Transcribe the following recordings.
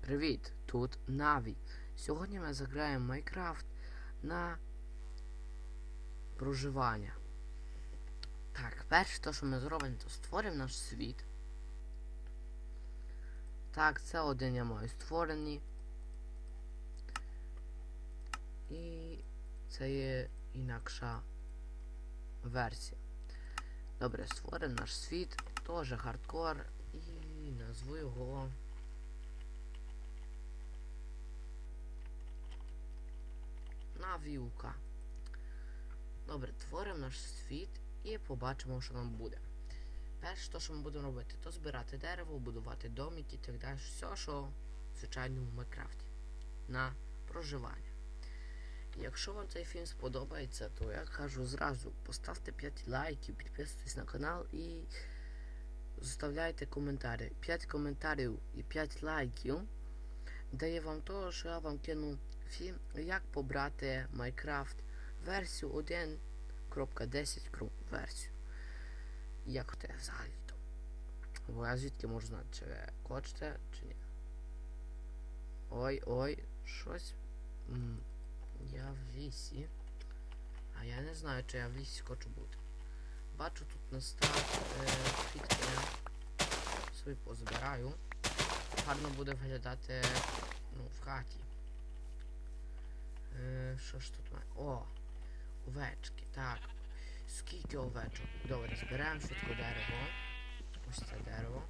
Привіт, тут Наві. Сьогодні ми заграємо в Майнкрафт на проживання. Так, перше, то, що ми зробимо, то створимо наш світ. Так, це один я маю створений. І це є інакша версія. Добре, створимо наш світ, теж хардкор, і назву його. Навіука. Добре, творимо наш світ і побачимо, що нам буде. Перше, то, що ми будемо робити, то збирати дерево, будувати домики і так далі. Все, що в звичайному Майнкрафті. На проживання. Якщо вам цей фільм сподобається, то я кажу зразу, поставте 5 лайків, підписуйтесь на канал і заставляйте коментарі. 5 коментарів і 5 лайків дає вам того, що я вам кину фільм, як побрати Minecraft версію 1.10 версію. Як те взагалі то. Бо я звідки можу знати, чи ви хочете, чи ні. Ой, ой, щось. М, Я в лісі. А я не знаю, чи я в лісі хочу бути. Бачу тут настав е, квітки. Я собі позбираю. Гарно буде виглядати ну, в хаті. Е, що ж тут має? О! Овечки, так. Скільки овечок? Добре, збираємо швидко дерево. Ось це дерево.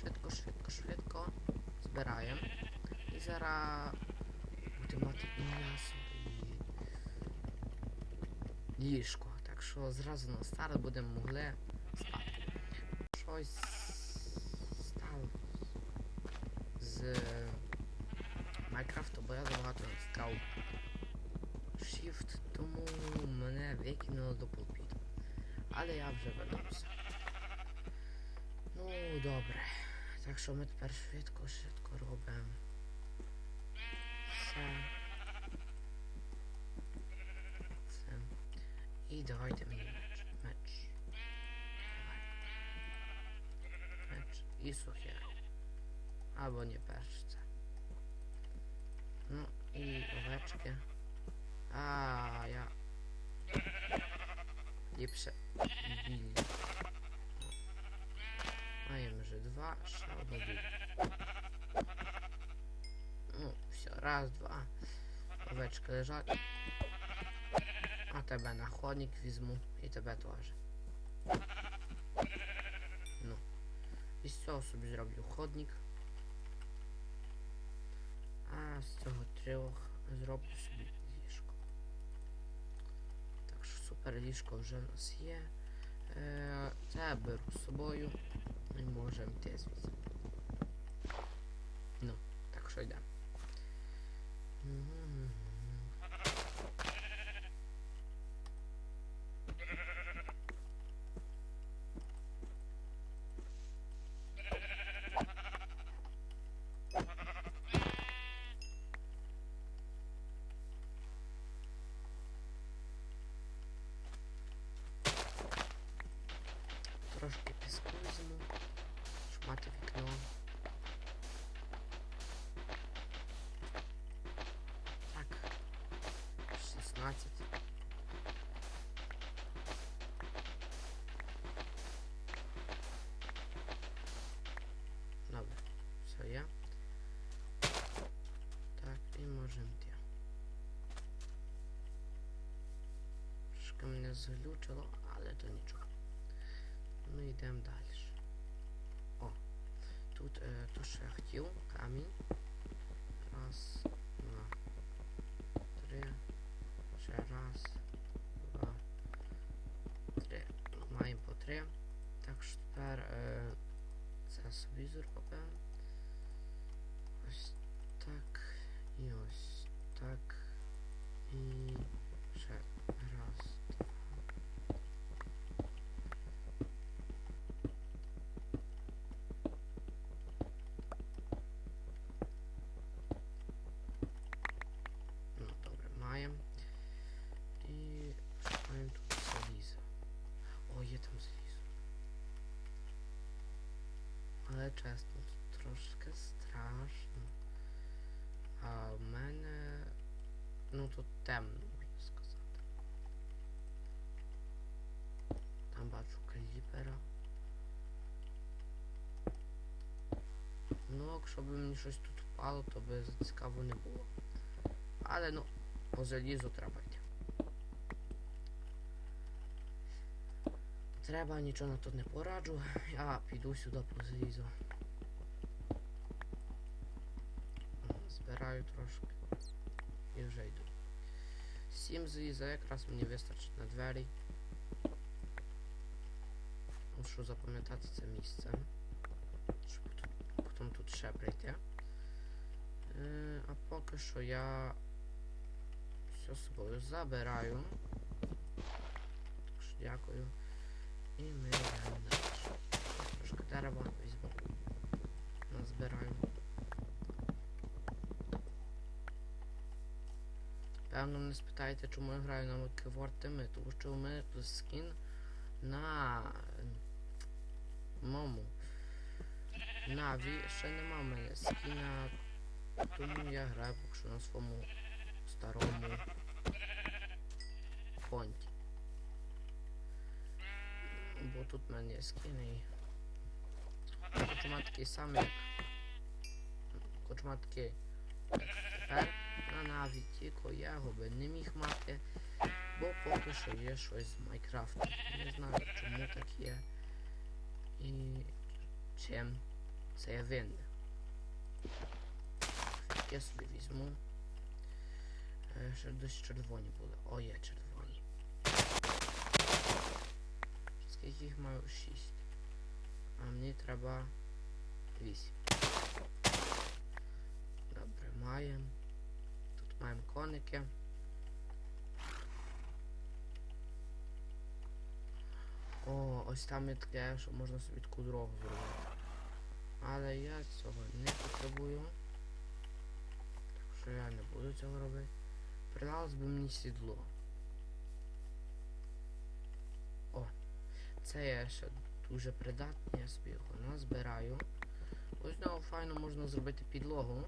Швидко, швидко, швидко. Збираємо. І зараз будемо мати і м'ясо, і ліжко. Так що зразу на старт будемо могли спати. Щось стало з Майнкрафту, бо я забагато став Shift, тому мене викинуло до пулпіту. Але я вже вернувся. Ну, добре. Так що ми тепер швидко, швидко робимо. Все. Це. І давайте мені меч. Меч. Давай. Меч. І сухе. Або не перше це. Ну, і овечки. А, я. Ліпше білі. Маємо вже два, ще одну білі. Ну, все, раз, два. Овечки лежать. А тебе на ходник візьму. І тебе теж. Ну. І з цього собі зроблю ходник. А з цього трьох зроблю собі ліжко. Так що супер ліжко вже в нас є. Е, це беру з собою і можемо йти звідси. Ну, так що йдемо. Мгм. Трошки мене зглючило, але то нічого. Ну йдемо далі. О, тут е, то, що я хотів, камінь. Раз, два, три. Ще раз, два, три. Ну, Маємо по три. Так що тепер е, це собі зробимо. Ось так. І ось так. І ще раз, два. Ну, добре, маємо. І Але чесно, тут трошки страшно. А в мене. Ну тут темно, можна сказати. Там бачу кріпера. Ну, якщо б мені щось тут впало, то би цікаво не було. Але ну, по залізу треба йти. Треба, нічого то не пораджу. Я піду сюди по залізу. Збираю трошки. І вже йду. Сім заліза якраз мені вистачить на двері. Мушу запам'ятати це місце. Щоб тут, потім тут ще прийти. Е, а поки що я все з собою забираю. Так що дякую. І ми йдемо далі. Трошки дерева візьму. Назбираємо. Певно, не спитаєте, чому я граю на Кеворд тому що у мене тут скін на мому. Наві ще нема в мене скіна, тому я граю поки що на своєму старому конті. Кочмат такий, як тепер на наві, тільки я його би не міг мати, бо поки що є щось з Майнкрафту. Не знаю чому так є. І чим це я винне. Я собі візьму. Е, Ще десь червоні були. О, є червоні. Їх маю? Шість. А мені треба вісім. Добре, маємо. Тут маємо коники. О, ось там є таке, що можна собі таку дорогу зробити. Але я цього не потребую. Так що я не буду цього робити. Придалось би мені сідло. О, це я ще дуже придатний, я собі його назбираю. Ось знову файно можна зробити підлогу.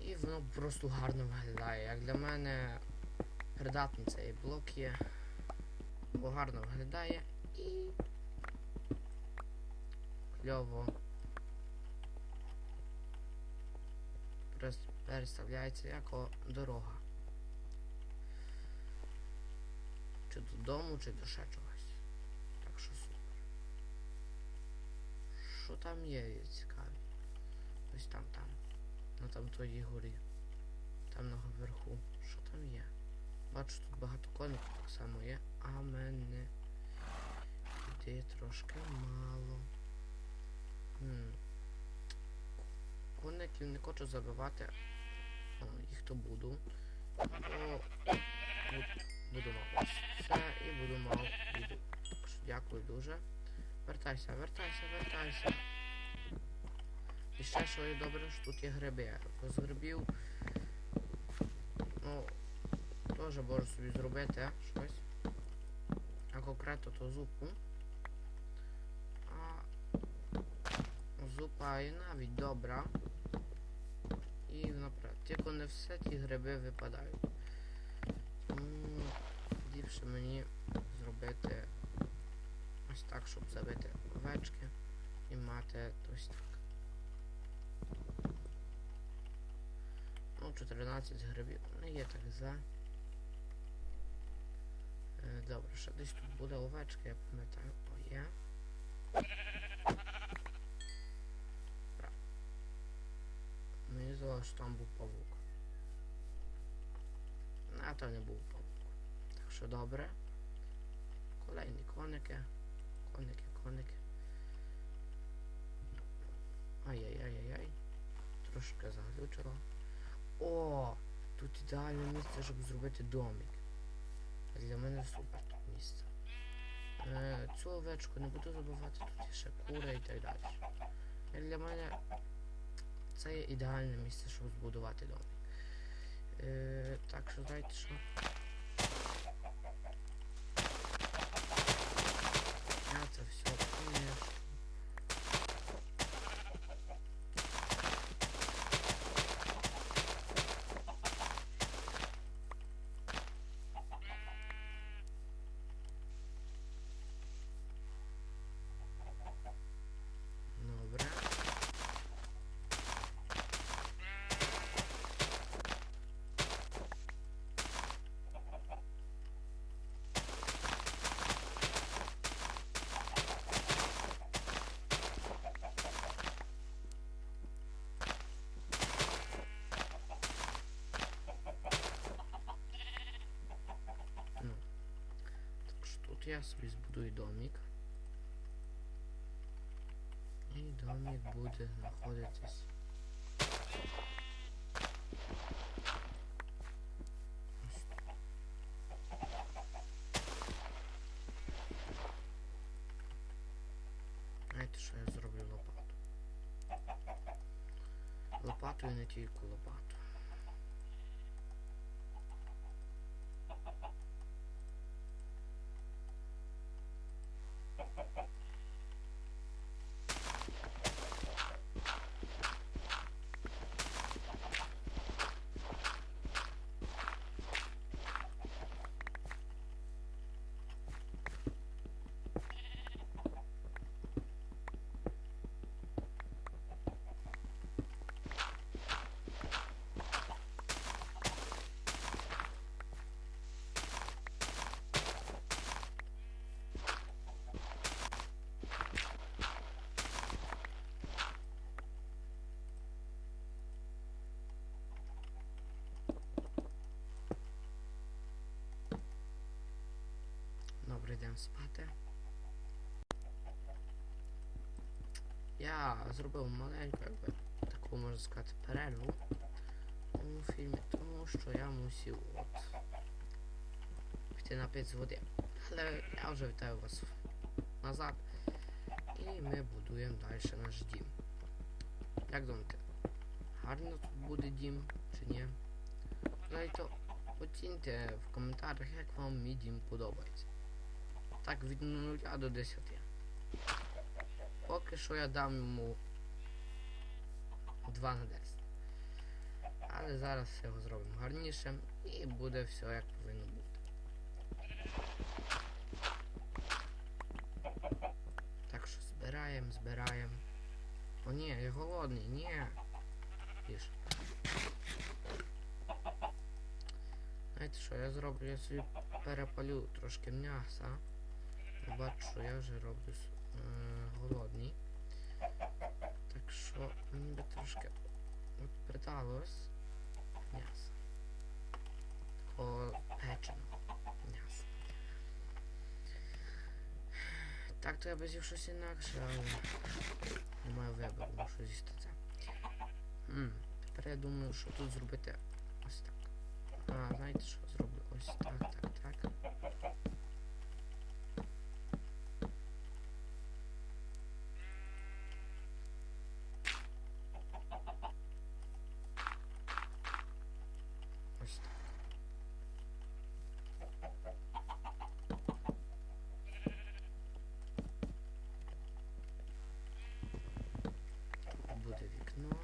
І воно просто гарно виглядає. Як для мене придатний цей блок є. Бо гарно виглядає і кльово перес- переставляється як дорога. Чи додому, чи до ще чогось. Так що супер. Що там є є цікаві? Ось там там. На там тої горі. Там наверху. Що там є? Бачу, тут багато коників так само є, а мене іде трошки мало. Хм. Коників не хочу забивати. О, їх то буду. Бо буду, буду мав це і буду мав відео. Дякую дуже. Вертайся, вертайся, вертайся. І ще що є добре, що тут є гриби. З грибів. Ну, теж можу собі зробити щось. А конкретно то зупу. А зупа і навіть добра. І наперед. Тільки не все ті гриби випадають. Тому ліпше мені зробити ось так, щоб забити овечки і мати ось так. Ну, 14 грибів. Не є так за. Е, Добре, ще десь тут буде овечка, я пам'ятаю. О, є. Бра. Мені здалося, що там був павук. А то не був павук. Що добре. Kolejні коники. Коники, коники. Ай-яй-яй-яй-яй. Трошки заглючило. О! Тут ідеальне місце, щоб зробити домик. Для мене супер тут місце. Е, цю овечку не буду забувати, тут є ще кури і так далі. Як для мене це є ідеальне місце, щоб збудувати домик. Е, так що знаєте що? Я це все поміж. поки я собі збудую домик. І домик буде знаходитись. Знаєте, що я зроблю лопату? І не тільки лопату. Добре, йдемо спати. Я зробив маленьку, якби таку можна сказати, перерву у фільмі, тому що я мусив от піти на з води. Але я вже вітаю вас назад. І ми будуємо далі наш дім. Як думаєте, гарно тут буде дім чи ні? Знаєте, оціньте в коментарях, як вам мій дім подобається. Так, від 0 до 10. Поки що я дам йому 2 на 10. Але зараз його зробимо гарнішим і буде все як повинно бути. Так що збираємо, збираємо. О ні, я голодний, ні. Їж. Знаєте що, я зроблю, я собі перепалю трошки м'яса. Бачу, що я вже роблю е, голодний. Так що мені би трошки от придалось м'ясо. Такого печеного м'яса. Так, то я би з'їв щось інакше, але не маю вибору, мушу з'їсти це. М, Тепер я думаю, що тут зробити ось так. А, знаєте що, зроблю ось так, так. Ось так. Тут буде вікно.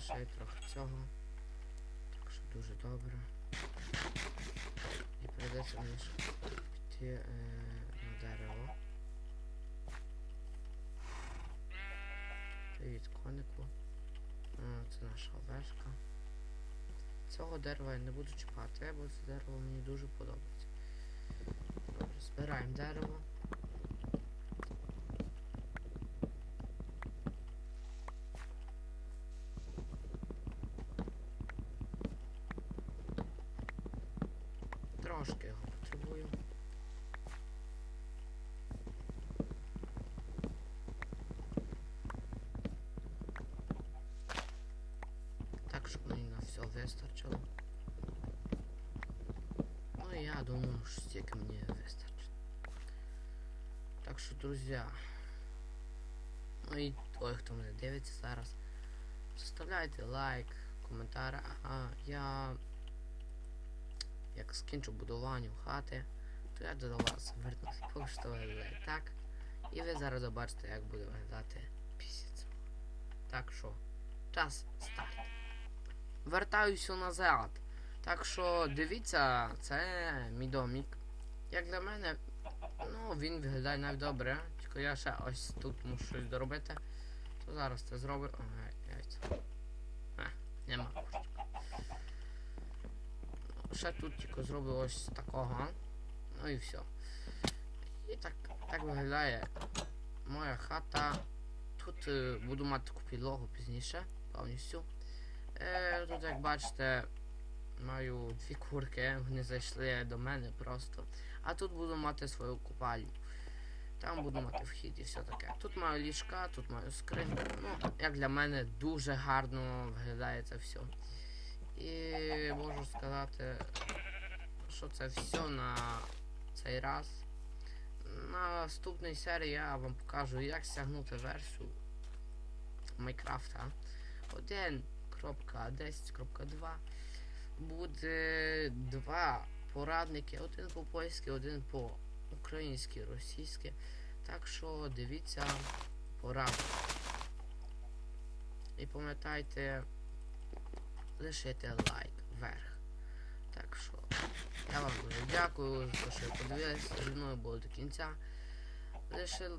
Ще й трохи цього. Так що дуже добре. І прийдеться мені піти е, на дерево. Привіт, конику. А, це наша овешка. Цього дерева я не буду чіпати, бо це дерево мені дуже подобається. Добре, збираємо дерево. Трошки його потребую. Так, щоб мені на все вистачило. Ну і я думаю, що стільки мені вистачить. Так що, друзі. Ну і той, хто мене дивиться зараз. Заставляйте лайк, коментар. А я як скінчу будування хати, то я до вас вернусь. Виглядає так. І ви зараз побачите, як буде виглядати після цього. Так що, час старт. Вертаюся назад. Так що дивіться, це мій домик. Як для мене, ну він виглядає навіть добре. Тільки я ще ось тут мушу щось доробити. То зараз це зроблю. Ага. А, нема. Ще тут тільки зроблю ось такого. Ну і все. І так, так виглядає моя хата. Тут е, буду мати таку підлогу пізніше, повністю. Е, тут, як бачите, Маю дві курки, вони зайшли до мене просто. А тут буду мати свою купальню. Там буду мати вхід і все таке. Тут маю ліжка, тут маю скриньку. Ну, як для мене дуже гарно виглядає це все. І можу сказати, що це все на цей раз. На наступній серії я вам покажу, як стягнути версію Майнкрафта 1.10.2 буде два порадники, один по польськи, один по українськи, російськи. Так що дивіться порадник. І пам'ятайте лишити лайк вверх. Так що я вам дуже дякую за те, що ви подивилися. Зі мною було до кінця. Лиши,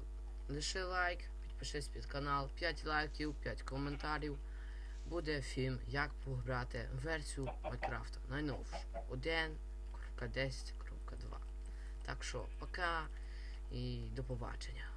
лиши лайк, підпишись під канал, 5 лайків, 5 коментарів. Буде фільм, як пограти версію Майнкрафта. Найновшу. 1.10.2. Так що, пока і до побачення.